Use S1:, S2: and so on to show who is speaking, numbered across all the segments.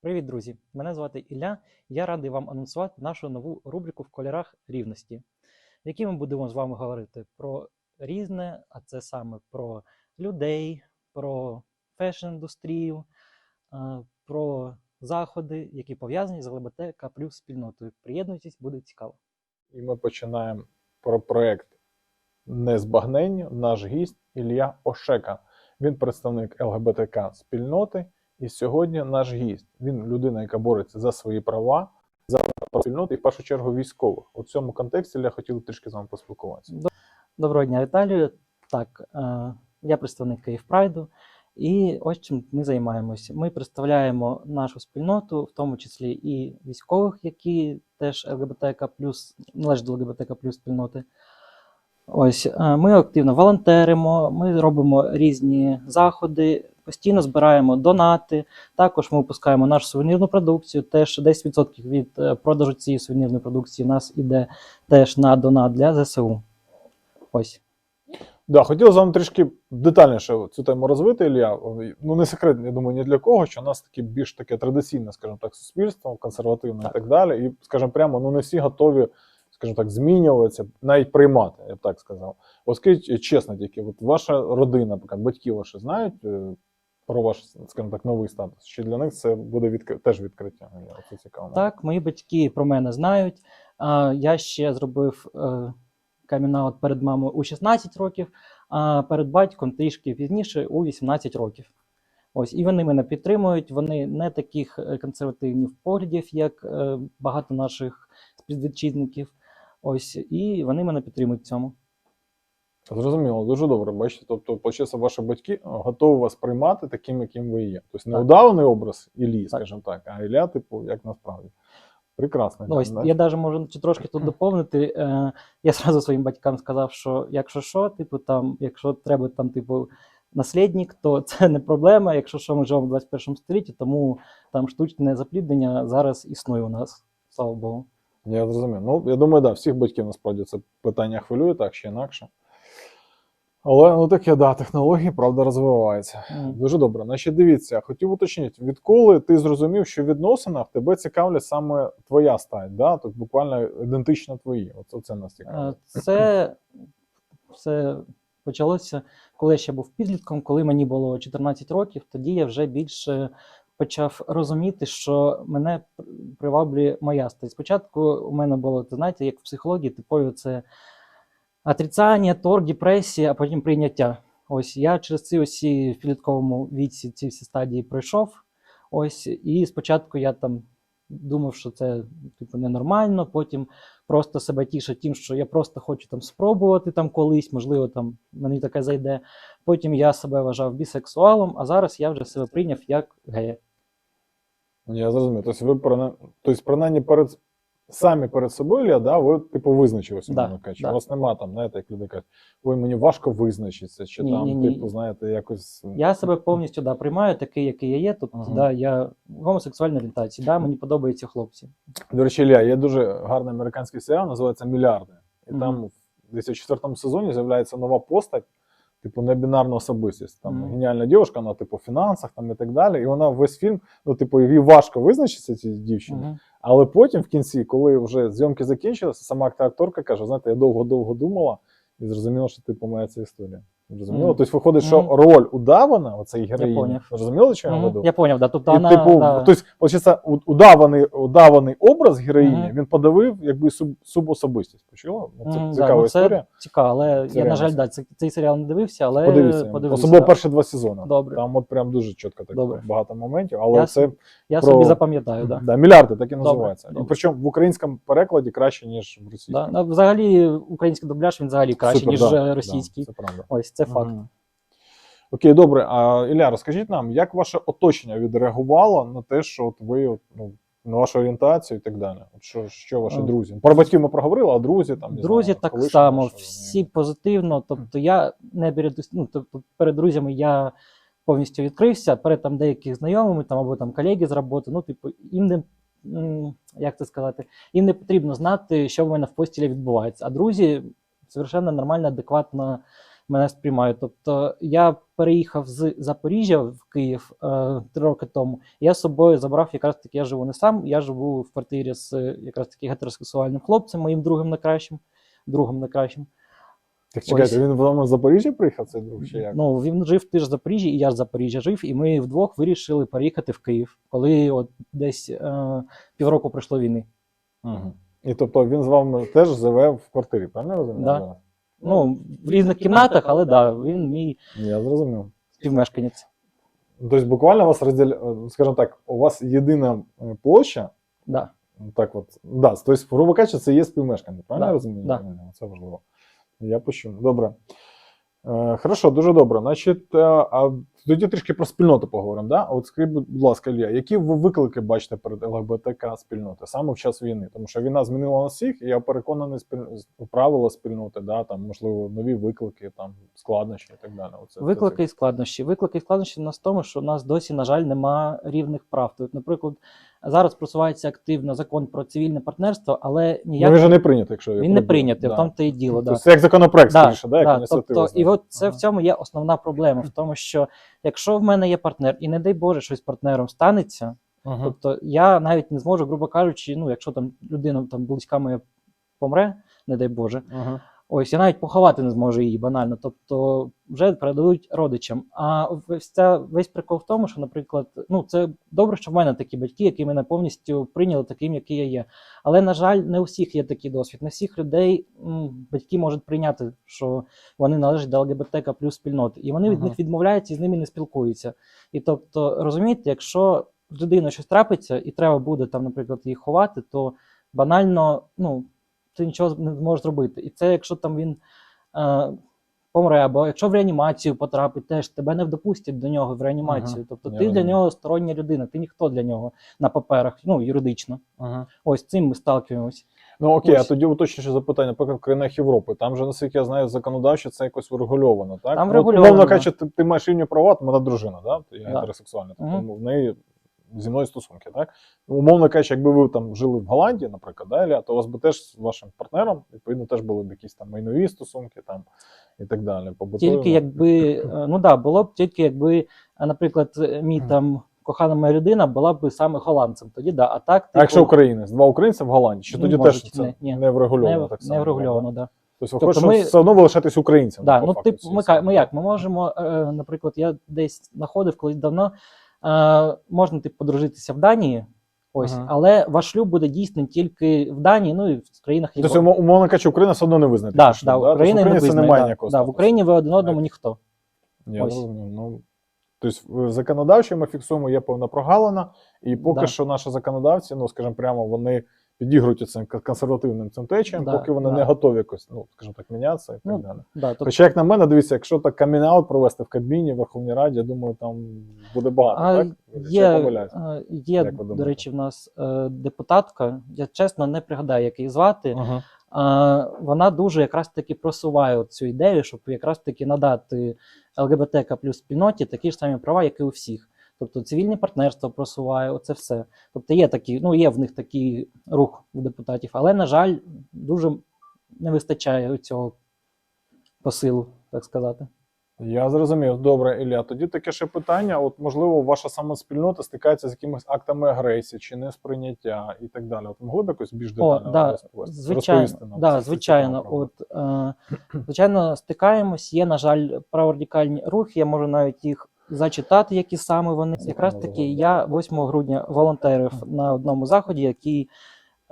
S1: Привіт, друзі! Мене звати Ілля. Я радий вам анонсувати нашу нову рубрику в кольорах рівності, в якій ми будемо з вами говорити про різне, а це саме про людей, про фешн-індустрію, про заходи, які пов'язані з ЛГБТК плюс спільнотою. Приєднуйтесь, буде цікаво.
S2: І ми починаємо про проект Незбагнення. Наш гість Ілля Ошека. Він представник ЛГБТК спільноти. І сьогодні наш гість. Він людина, яка бореться за свої права, за спільноти і в першу чергу військових. У цьому контексті я хотів трішки з вами поспілкуватися.
S1: Доброго дня, Віталію. Так, е, я представник Київ Прайду, і ось чим ми займаємося. Ми представляємо нашу спільноту, в тому числі і військових, які теж ЛГБТК належать до ЛГБТК спільноти. Ось е, ми активно волонтеримо, ми робимо різні заходи, постійно збираємо донати. Також ми випускаємо нашу сувенірну продукцію. Теж 10% від е, продажу цієї сувенірної продукції у нас іде теж на донат для ЗСУ. Ось.
S2: Да, хотів з вами трішки детальніше цю тему розвити, Ілля. Ну, не секрет, я думаю, ні для кого, що у нас таке більш таке традиційне, скажімо так, суспільство, консервативне
S1: Так.
S2: і так далі. І, скажімо прямо, ну не всі готові, скажімо так, змінюватися, навіть приймати, я б так сказав. Скажіть чесно, тільки, от ваша родина, батьки ваші знають е, про ваш, скажімо так, новий статус? Чи для них це буде відкри... теж відкриття? Це цікаво.
S1: Так, мої батьки про мене знають. Я ще зробив е, камінаут перед мамою у 16 років, а перед батьком трішки пізніше у 18 років. Ось, і вони мене підтримують. Вони не таких е, консервативних поглядів, як е, багато наших співвітчизників. Ось, і вони мене підтримують в цьому.
S2: Зрозуміло, дуже добре. Бачите, тобто, получається, ваші батьки е, готові вас приймати таким, яким ви є. Тобто не удаваний образ Іллі, скажімо так, а Ілля, типу, як насправді. Прекрасно.
S1: Ну, ось я навіть можу чи трошки тут доповнити. Е, я зразу своїм батькам сказав, що якщо що, типу, там, якщо треба там, типу, наслідник, то це не проблема. Якщо що, ми живемо в 21 столітті, тому там штучне запліднення зараз існує у нас, слава Богу.
S2: Я зрозумів. Ну, я думаю, да, всіх батьків насправді це питання хвилює, так чи інакше. Але ну таке, да, технології, правда, розвиваються.
S1: Мгм.
S2: Дуже добре. Значить, дивіться, хотів уточнити, відколи ти зрозумів, що в відносинах тебе цікавлять саме твоя стать, да? Тобто буквально ідентично твої. Оце, це нас
S1: Е,
S2: цікавить.
S1: Це все почалося, коли я ще був підлітком, коли мені було 14 років, тоді я вже більше почав розуміти, що мене пр- приваблює моя стать. Спочатку у мене було, ти знаєте, як в психології, типово це отрицання, торг, депресія, а потім прийняття. Ось я через ці усі в підлітковому віці ці всі стадії пройшов. Ось, і спочатку я там думав, що це типу ненормально, потім просто себе тішить тим, що я просто хочу там спробувати там колись, можливо, там мені таке зайде. Потім я себе вважав бісексуалом, а зараз я вже себе прийняв як гея.
S2: Я зрозумів. Тобто ви прина- тобто, принаймні перед самі перед собою, да, ви типу визначилися,
S1: Да,
S2: кажучи.
S1: да.
S2: У вас нема там, знаєте, як люди кажуть, ой, мені важко визначитися, чи
S1: Ні,
S2: там,
S1: ні, ні.
S2: типу, знаєте, якось.
S1: Я себе повністю да, приймаю такий, який я є. Тобто,
S2: Ага.
S1: да, я гомосексуальна орієнтація, да, мені подобаються хлопці.
S2: До речі, Ілля, є дуже гарний американський серіал, називається Мільярди. І
S1: Мгм.
S2: там десь у четвертому сезоні з'являється нова постать, типу небінарна особистість. Там
S1: Мгм.
S2: геніальна дівчинка, вона типу в фінансах там і так далі. І вона весь фільм, ну, типу, їй важко визначитися цій дівчині.
S1: Мгм.
S2: Але потім, в кінці, коли вже зйомки закінчилися, сама акторка каже: знаєте, я довго-довго думала і зрозуміла, що типу моя ця історія. Зрозуміло?
S1: Мгм.
S2: Тобто виходить, що
S1: Мгм.
S2: роль удавана, оцей героїні.
S1: поняв.
S2: Зрозуміло, що я
S1: Мгм.
S2: веду?
S1: Я поняв, да. Тобто вона,
S2: типу,
S1: да,
S2: тобто, получається, удаваний, удаваний образ героїні,
S1: Мгм.
S2: він подавив якби суб, субособистість. Почула? Ну, Це
S1: да,
S2: цікава
S1: ну, це
S2: історія.
S1: Цікаво, але
S2: Це
S1: я, на жаль, да, цей, цей серіал не дивився, але
S2: Подивіться.
S1: подивився.
S2: Особливо перші два сезони.
S1: Добре.
S2: Там от прям дуже чітко так
S1: Добре.
S2: багато моментів, але
S1: Я
S2: це
S1: Я
S2: про-
S1: собі запам'ятаю, да.
S2: да, мільярди так і
S1: Добре,
S2: називається. І причому в українському перекладі краще, ніж в російському.
S1: Да. Ну, Взагалі, український дубляж він взагалі краще, ніж
S2: да,
S1: е, російський.
S2: Це правда.
S1: Ось це факт.
S2: Мгм. Окей, добре. А Ілля, розкажіть нам, як ваше оточення відреагувало на те, що от ви от, ну, на вашу орієнтацію і так далі? От що, що ваші
S1: Е,
S2: друзі? Про батьків ми проговорили, а друзі там не
S1: Друзі
S2: знаю,
S1: так само,
S2: ваші,
S1: всі позитивно. Тобто я не перед, ну, тобто перед друзями я повністю відкрився, перед там деяких знайомими там, або там колеги з роботи. Ну, типу, їм не як це сказати, їм не потрібно знати, що в мене в постілі відбувається. А друзі совершенно нормально, адекватно мене сприймають. Тобто я переїхав з Запоріжжя в Київ е, три роки тому. Я з собою забрав якраз таки, я живу не сам, я живу в квартирі з якраз таки гетеросексуальним хлопцем, моїм другим найкращим, другом найкращим.
S2: Так чекайте,
S1: Ось.
S2: він вдома з Запоріжжя приїхав, цей друг, чи як?
S1: Ну, він жив теж в Запоріжжі, і я з Запоріжжя жив, і ми вдвох вирішили переїхати в Київ, коли от десь е, півроку пройшло війни.
S2: Угу. І тобто він з вами теж живе в квартирі, правильно я розумію?
S1: Да. Ну, в різних кімнатах, але да, він мій
S2: Я зрозумів.
S1: співмешканець.
S2: Тобто буквально у вас розділяє, скажімо так, у вас єдина е, площа,
S1: Да.
S2: ну, так от, да, тобто, грубо кажучи, це є співмешкання, правильно
S1: Да,
S2: я розумію?
S1: да.
S2: Правильно, Це важливо. Я почув. Добре. Е, хорошо, дуже добре. Значить, е, а тоді трішки про спільноту поговоримо. Да? От скажіть, будь ласка, Ілля, які ви виклики бачите перед ЛГБТК спільноти саме в час війни? Тому що війна змінила нас всіх, і я переконаний, спіль... правила спільноти, да, там, можливо, нові виклики, там, складнощі і так далі. Оце,
S1: Виклики і складнощі. Виклики і складнощі в нас в тому, що у нас досі, на жаль, нема рівних прав. Тобто, наприклад, зараз просувається активно закон про цивільне партнерство, але
S2: Ну,
S1: ніяк
S2: він же не прийнятий, якщо
S1: він не прийнятий,
S2: Да.
S1: в тому то і діло. Да.
S2: Це як законопроект,
S1: Да,
S2: скоріше, да, як
S1: да, тобто, і от це
S2: Ага.
S1: в цьому є основна проблема, в тому, що якщо в мене є партнер, і не дай Боже, щось з партнером станеться,
S2: Ага.
S1: тобто я навіть не зможу, грубо кажучи, ну якщо там людина там близька моя помре, не дай Боже,
S2: Ага.
S1: Ось я навіть поховати не зможу її банально. Тобто вже передають родичам. А весь ця весь прикол в тому, що, наприклад, ну це добре, що в мене такі батьки, які мене повністю прийняли таким, який я є. Але на жаль, не у всіх є такий досвід. Не всіх людей м, батьки можуть прийняти, що вони належать до ЛГБТК плюс спільноти, і вони від
S2: Ага.
S1: них відмовляються і з ними не спілкуються. І тобто, розумієте, якщо з людиною щось трапиться, і треба буде там, наприклад, її ховати, то банально, ну ти нічого не зможеш зробити. І це якщо там він е, помре, або якщо в реанімацію потрапить, теж тебе не допустять до нього в реанімацію.
S2: Ага,
S1: Тобто ти для нього стороння людина, ти ніхто для нього на паперах, ну юридично.
S2: Ага.
S1: Ось цим ми сталкуємось.
S2: Ну окей,
S1: Ось.
S2: а тоді уточніше запитання, наприклад, в країнах Європи. Там же, наскільки я знаю, законодавчо це якось врегульовано, так?
S1: Там
S2: Ну,
S1: врегульовано,
S2: Умовно
S1: да.
S2: кажучи, ти, ти маєш рівні права, то вона дружина, да? я
S1: Да.
S2: гетеросексуальна, тобто
S1: Мгм.
S2: в неї зі мною стосунки, так? Ну, Умовно кажучи, якби ви там жили в Голландії, наприклад, да, то у вас би теж з вашим партнером, відповідно, теж були б якісь там майнові стосунки там і так далі. побутові.
S1: Тільки якби, е, ну да, було б тільки якби, е, наприклад, е, мій там кохана моя людина була б саме голландцем. Тоді да. А так,
S2: А якщо
S1: типу,
S2: українець, два українці в Голландії, чи тоді
S1: можуть,
S2: теж це
S1: не, ні.
S2: не врегульовано
S1: не,
S2: так само?
S1: не врегульовано, да.
S2: Тобто,
S1: Тобто
S2: що
S1: ми-
S2: все одно ви лишаєтесь українцем.
S1: Да, ну,
S2: факту
S1: тип, ми, ми як? Ми можемо, наприклад, я десь знаходив колись давно, е, можна типу, подружитися в Данії, ось,
S2: Ага.
S1: але ваш шлюб буде дійсний тільки в Данії, ну і в країнах
S2: Тобто,
S1: Європи.
S2: Тобто, умовно кажучи, Україна все одно не визнає.
S1: Да,
S2: такий шлюб,
S1: да?
S2: Тобто,
S1: Україна
S2: в
S1: не
S2: Україні це
S1: визнає,
S2: немає
S1: да,
S2: ніякого
S1: да, в
S2: статусу.
S1: Україні ви один одному ніхто.
S2: Я
S1: Ось.
S2: розумію. Ну, тобто, в законодавчо ми фіксуємо, є певна прогалина, і поки
S1: Да.
S2: що наші законодавці, ну скажімо прямо, вони підігрують цим консервативним цим течіям,
S1: Да,
S2: поки вони
S1: да.
S2: не готові якось, ну скажімо так, мінятися і так
S1: Ну,
S2: далі.
S1: Да, тобто,
S2: Хоча, як на мене, дивіться, якщо так камін-аут провести в Кабміні, в Верховній Раді, я думаю, там буде багато,
S1: А
S2: так? Чи я
S1: Є, є
S2: Як
S1: до речі, в нас е, депутатка, я чесно не пригадаю, як її звати.
S2: Ага.
S1: А, вона дуже якраз таки просуває цю ідею, щоб якраз таки надати ЛГБТК плюс спільноті такі ж самі права, як і у всіх. Тобто цивільне партнерство просуває, оце все. Тобто є такі, ну є в них такий рух у депутатів, але, на жаль, дуже не вистачає цього посилу, так сказати.
S2: Я зрозумів. Добре, Ілля. Тоді таке ще питання. От можливо, ваша сама спільнота стикається з якимись актами агресії чи несприйняття і так далі. От могли б якось більш
S1: О,
S2: детально
S1: да,
S2: розповісти?
S1: звичайно,
S2: розповісти нам?
S1: да, звичайно.
S2: цікаво.
S1: От, е, звичайно, стикаємось. Є, на жаль, праворадикальні рухи. Я можу навіть їх зачитати, які саме вони. Якраз таки я 8 грудня волонтерив на одному заході, який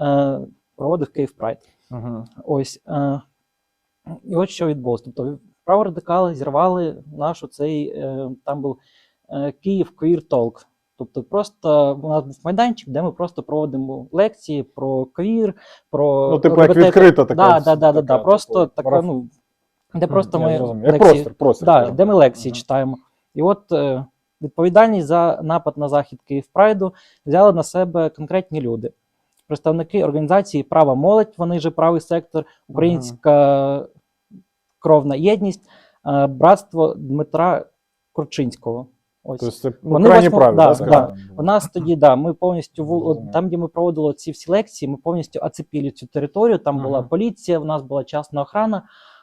S1: е, проводив Київ Прайд.
S2: Ага.
S1: Ось. Е, і от що відбулося. Тобто, праворадикали зірвали нашу цей е, там був е, Київ Queer Talk. Тобто, просто у нас був майданчик, де ми просто проводимо лекції про квір, про
S2: Ну, типу, як відкрита така.
S1: Да, да, да, да, да. Просто
S2: типу,
S1: така, ну, де просто
S2: Я
S1: ми лекції,
S2: простір, простір.
S1: да, де ми лекції читаємо. І от е, відповідальність за напад на захід Київ Прайду взяли на себе конкретні люди. Представники організації Права молодь, вони же правий сектор, Українська кровна єдність, е, братство Дмитра Курчинського. Ось.
S2: Тобто це
S1: Вони
S2: крайні
S1: восьмо-
S2: праві,
S1: да,
S2: да,
S1: да. У нас тоді, да, ми повністю от там, де ми проводили ці всі лекції, ми повністю оцепили цю територію. Там була поліція, у нас була частна охрана.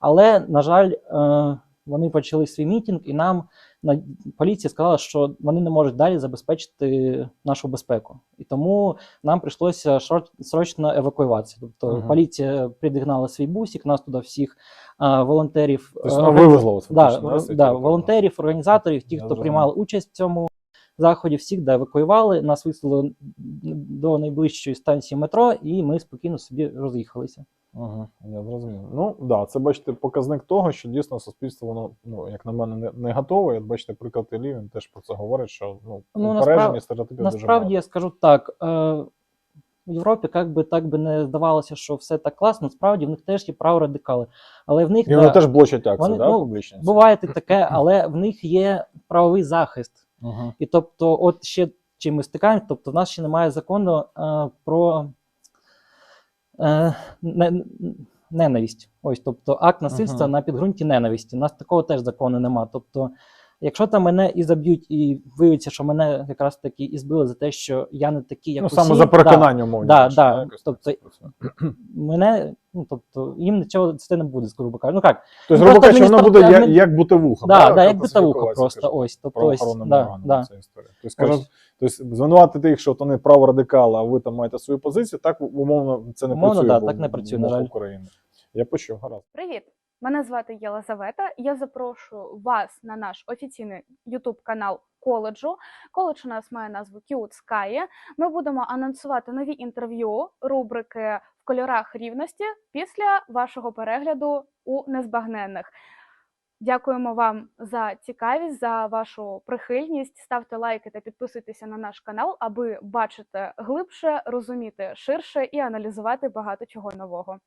S1: Але, на жаль, е, вони почали свій мітинг, і нам на поліція сказала, що вони не можуть далі забезпечити нашу безпеку. І тому нам прийшлося срочно евакуюватися. Тобто
S2: Мгм.
S1: поліція підігнала свій бусик, нас туди всіх а, волонтерів.
S2: Тобто
S1: е,
S2: вас
S1: да,
S2: цієї
S1: да, волонтерів, організаторів, ті,
S2: Я
S1: хто приймали участь в цьому заході, всіх да, евакуювали. Нас вислали до найближчої станції метро, і ми спокійно собі роз'їхалися.
S2: Ага, я зрозумів. Ну да, це бачите показник того, що дійсно суспільство воно, ну як на мене, не, не готове. От бачите, приклад Іллі, він теж про це говорить, що ну,
S1: Ну,
S2: упереджені
S1: насправ-
S2: стереотипів дуже
S1: Насправді
S2: мало.
S1: я скажу так. Е, в Європі, як би так би не здавалося, що все так класно, насправді в них теж є праворадикали. Але в них
S2: І вони
S1: да,
S2: теж блочать акції,
S1: Вони,
S2: да,
S1: ну,
S2: публічні?
S1: буває таке, але в них є правовий захист.
S2: Угу.
S1: І тобто, от ще чим ми стикаємося, тобто в нас ще немає закону е, про е, ненависть. Ось, тобто акт насильства
S2: Ага.
S1: на підґрунті ненависті. У нас такого теж закону немає. Тобто, якщо там мене і заб'ють, і виявиться, що мене якраз таки і збили за те, що я не такий, як
S2: Ну
S1: усі,
S2: саме за переконання умовні.
S1: да, да. Тобто, мене, ну тобто, їм нічого це не буде, грубо кажучи. Ну як,
S2: Тобто,
S1: Ну,
S2: грубо кажучи, воно буде як, як бутовуха.
S1: да, да, як
S2: спілкуватися,
S1: просто ось. Тобто, ось, да, да.
S2: ця історія. Тобто, скажу,
S1: Ось.
S2: тобто звинуватити їх, що от вони праворадикали, а ви там маєте свою позицію, так умовно це не
S1: Умовно,
S2: працює.
S1: да, так не працює, на жаль.
S2: України. Я почув, гаразд.
S3: Привіт! Мене звати Єлизавета. Я запрошую вас на наш офіційний YouTube канал коледжу. Коледж у нас має назву Cute Sky. Ми будемо анонсувати нові інтерв'ю, рубрики в кольорах рівності після вашого перегляду у незбагненних. Дякуємо вам за цікавість, за вашу прихильність. Ставте лайки та підписуйтеся на наш канал, аби бачити глибше, розуміти ширше і аналізувати багато чого нового.